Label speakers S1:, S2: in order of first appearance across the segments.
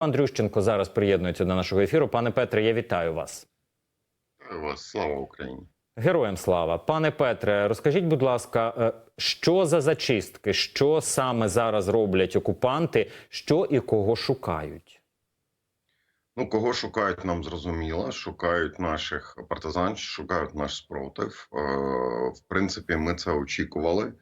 S1: Андрющенко зараз приєднується до нашого ефіру. Пане Петре, я вітаю вас.
S2: Вітаю вас, слава Україні.
S1: Героям слава, пане Петре, розкажіть, будь ласка, е, що за зачистки, що саме зараз роблять окупанти, що і кого шукають?
S2: Ну, кого шукають, нам зрозуміло. Шукають наших партизан, шукають наш спротив. Е, В принципі, ми це очікували.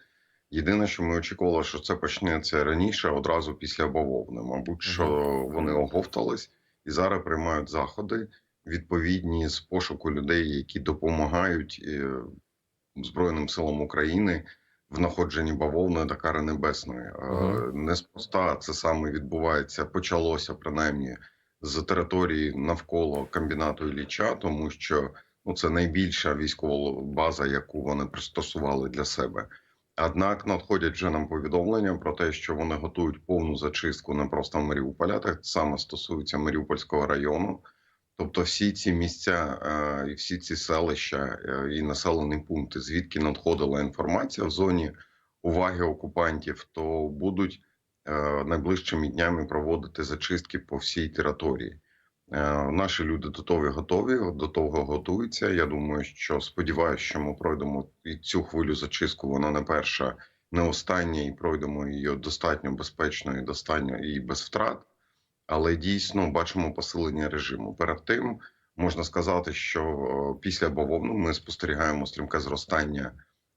S2: Єдине, що ми очікували, що це почнеться раніше, одразу після бавовни. Мабуть, що вони оговтались і зараз приймають заходи відповідні з пошуку людей, які допомагають е, Збройним силам України в знаходженні бавовни та кари небесної. Неспроста це саме відбувається, почалося принаймні з території навколо комбінату Ілліча, тому що ну це найбільша військова база, яку вони пристосували для себе. Однак надходять вже нам повідомлення про те, що вони готують повну зачистку не просто Маріуполя, так саме стосується Маріупольського району. Тобто, всі ці місця е, і всі ці селища е, і населені пункти, звідки надходила інформація в зоні уваги окупантів, то будуть е, найближчими днями проводити зачистки по всій території. Е, Наші люди до того готові, до того готуються. Я думаю, що сподіваюся, що ми пройдемо і цю хвилю зачистку. Вона не перша, не остання, і пройдемо її достатньо безпечно і достатньо і без втрат. Але дійсно бачимо посилення режиму. Перед тим можна сказати, що е, після бавовни ми спостерігаємо стрімке зростання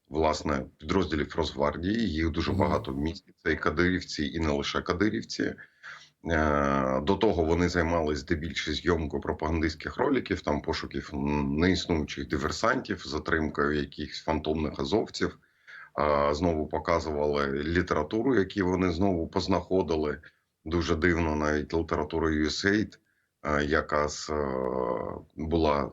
S2: власне підрозділів Росгвардії. Їх дуже багато в місті. Це і кадирівці, і не лише кадирівці. Е, До того вони займалися здебільшого зйомкою пропагандистських роликів, там пошуків неіснуючих диверсантів, затримкою якихось фантомних азовців. Е, Знову показували літературу, яку вони знову познаходили. Дуже дивно, навіть література USAID, е, яка була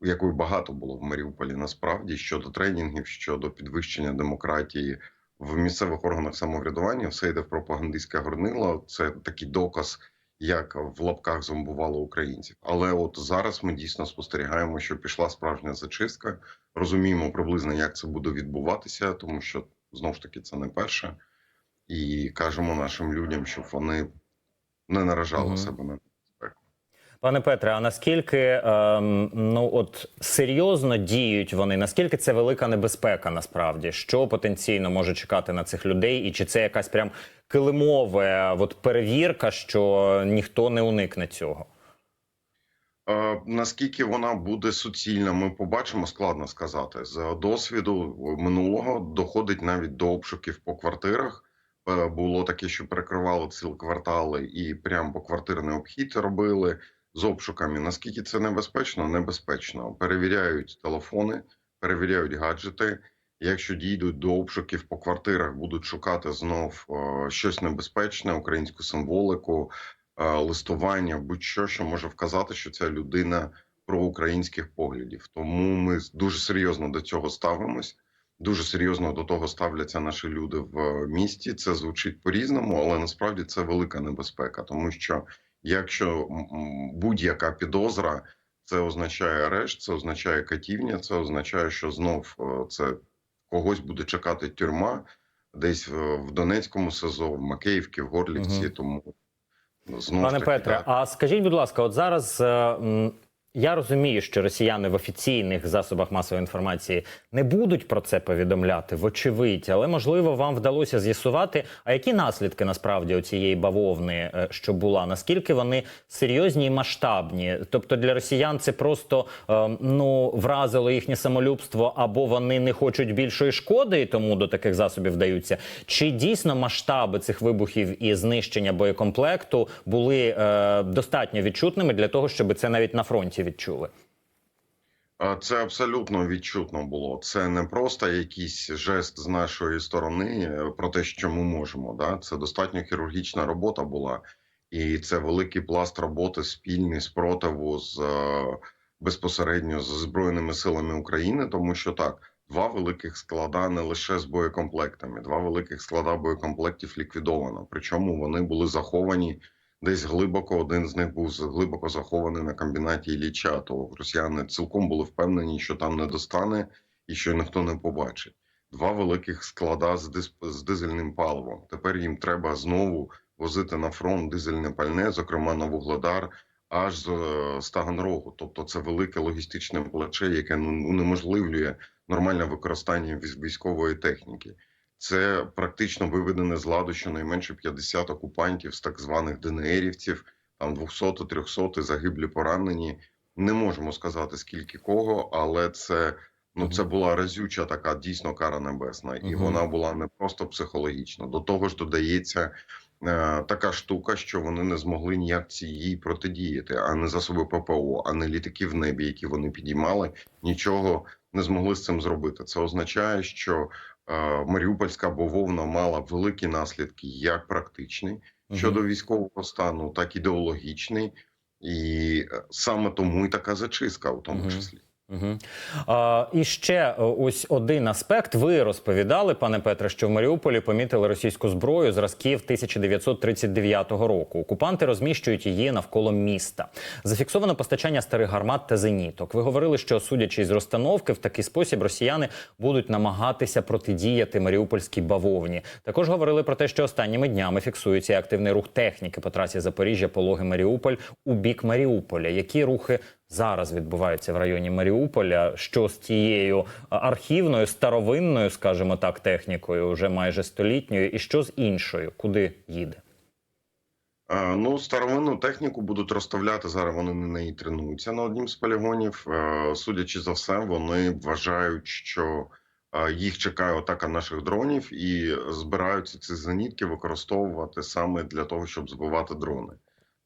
S2: якої багато було в Маріуполі насправді щодо тренінгів, щодо підвищення демократії в місцевих органах самоврядування, все йде в пропагандистське горнило. Це такий доказ, як в лапках зомбували українців. Але от зараз ми дійсно спостерігаємо, що пішла справжня зачистка. Розуміємо приблизно, як це буде відбуватися, тому що знову ж таки це не перше. І кажемо нашим людям, щоб вони не наражали
S1: Мгм.
S2: себе на.
S1: Пане Петре, а наскільки ем, ну от серйозно діють вони? Наскільки це велика небезпека насправді? Що потенційно може чекати на цих людей? І чи це якась прям килимова от перевірка, що ніхто не уникне цього?
S2: Е, Наскільки вона буде суцільна, ми побачимо, складно сказати. З досвіду минулого доходить навіть до обшуків по квартирах. Е, Було таке, що перекривали цілі квартали і прямо по квартирний обхід робили з обшуками. Наскільки це небезпечно? Небезпечно. Перевіряють телефони, перевіряють гаджети. Якщо дійдуть до обшуків по квартирах, будуть шукати знов е, щось небезпечне, українську символику, е, листування, будь-що, що може вказати, що ця людина проукраїнських поглядів. Тому ми дуже серйозно до цього ставимось. Дуже серйозно до того ставляться наші люди в місті. Це звучить по-різному, але насправді це велика небезпека, тому що якщо будь-яка підозра, це означає арешт, це означає катівня, це означає, що знов е, це когось буде чекати тюрма десь в, Донецькому СИЗО, в Макеївці, в Горлівці.
S1: Угу.
S2: Тому знову
S1: Пане
S2: ж таки,
S1: Петре,
S2: так.
S1: а скажіть, будь ласка, от зараз е, я розумію, що росіяни в офіційних засобах масової інформації не будуть про це повідомляти, вочевидь, але можливо вам вдалося з'ясувати, а які наслідки насправді у цієї бавовни, е, що була, наскільки вони серйозні і масштабні? Тобто для росіян це просто е, ну вразило їхнє самолюбство, або вони не хочуть більшої шкоди, і тому до таких засобів вдаються? Чи дійсно масштаби цих вибухів і знищення боєкомплекту були е, достатньо відчутними для того, щоб це навіть на фронті відчули?
S2: Це абсолютно відчутно було. Це не просто якийсь жест з нашої сторони е, про те, що ми можемо. Да? Це достатньо хірургічна робота була, і це великий пласт роботи спільний спротиву з е, безпосередньо з збройними силами України, тому що так. Два великих склада не лише з боєкомплектами, два великих склада боєкомплектів ліквідовано. Причому вони були заховані десь глибоко. Один з них був глибоко захований на комбінаті Ілліча. То росіяни цілком були впевнені, що там не достане і що ніхто не побачить. Два великих склада з, дис... з дизельним паливом. Тепер їм треба знову возити на фронт дизельне пальне, зокрема на Вугледар, аж з е, з Таганрогу. Тобто це велике логістичне плече, яке унеможливлює нормальне використання військ- військової техніки. Це практично виведене з ладу щонайменше 50 окупантів з так званих ДНРівців, там 200 300 загиблі, поранені. Не можемо сказати скільки кого, але це ну це була разюча така дійсно кара небесна, і вона була не просто психологічна. До того ж додається е, така штука, що вони не змогли ніяк цій протидіяти, а не засоби ППО, а не літаки в небі, які вони підіймали, нічого не змогли з цим зробити. Це означає, що Маріупольська бавовна мала великі наслідки, як практичний щодо військового стану, так і ідеологічний, і е, саме тому і така зачистка, у тому числі.
S1: Угу. А, і ще е, ось один аспект. Ви розповідали, пане Петре, що в Маріуполі помітили російську зброю зразків 1939 року. Окупанти розміщують її навколо міста. Зафіксовано постачання старих гармат та зеніток. Ви говорили, що судячи з розстановки, в такий спосіб росіяни будуть намагатися протидіяти маріупольській бавовні. Також говорили про те, що останніми днями фіксується активний рух техніки по трасі Запоріжжя, Пологи Маріуполь у бік Маріуполя. Які рухи зараз відбуваються в районі Маріуполя? Що з тією архівною, старовинною, скажімо так, технікою, вже майже столітньою, і що з іншою? Куди їде?
S2: Е, Ну, старовинну техніку будуть розставляти зараз. Вони на неї тренуються на однім з полігонів. Е, Судячи за все, вони вважають, що е, їх чекає атака наших дронів, і збираються ці зенітки використовувати саме для того, щоб збивати дрони.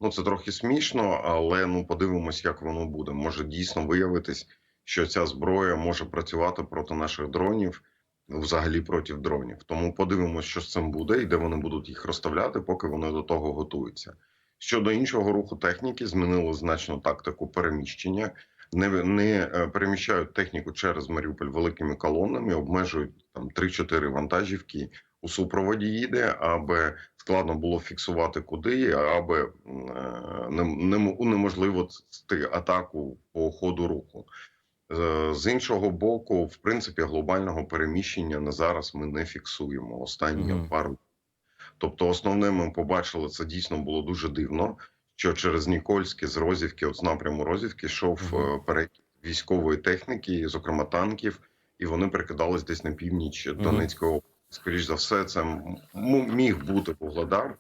S2: Ну це трохи смішно, але ну подивимось, як воно буде. Може дійсно виявитись, що ця зброя може працювати проти наших дронів, взагалі проти дронів. Тому подивимось, що з цим буде і де вони будуть їх розставляти, поки вони до того готуються. Щодо іншого руху техніки, змінили значно тактику переміщення. Не, не е, переміщають техніку через Маріуполь великими колонами, обмежують там 3-4 вантажівки у супроводі їде, аби складно було фіксувати куди, аби е, не, не, унеможливити атаку по ходу руху. З іншого боку, в принципі, глобального переміщення на зараз ми не фіксуємо останні
S1: Мгм.
S2: пару. Тобто, основне, ми побачили, це дійсно було дуже дивно, що через Нікольське з Розівки, от з напряму Розівки, йшов
S1: Мгм.
S2: е, перекид військової техніки, зокрема танків, і вони перекидались десь на північ Донецької області. Скоріш за все, це міг бути Вугледар.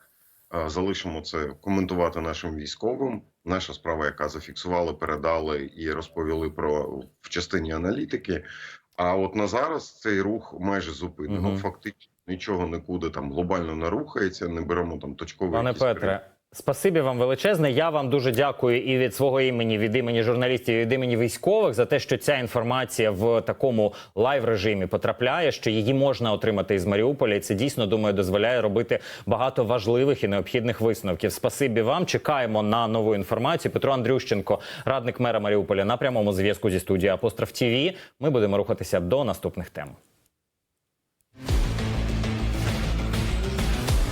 S2: Залишимо це коментувати нашим військовим. Наша справа, яка зафіксували, передали і розповіли про в частині аналітики. А от на зараз цей рух майже зупинено.
S1: Угу.
S2: Фактично нічого нікуди там глобально не рухається. Не беремо там точкові
S1: Пане Петре, спасибі вам величезне. Я вам дуже дякую і від свого імені, від імені журналістів, і від імені військових за те, що ця інформація в такому лайв режимі потрапляє, що її можна отримати із Маріуполя. І це дійсно думаю дозволяє робити багато важливих і необхідних висновків. Спасибі вам. Чекаємо на нову інформацію. Петро Андрющенко, радник мера Маріуполя, на прямому зв'язку зі студією Апостроф ТІВІ. Ми будемо рухатися до наступних тем.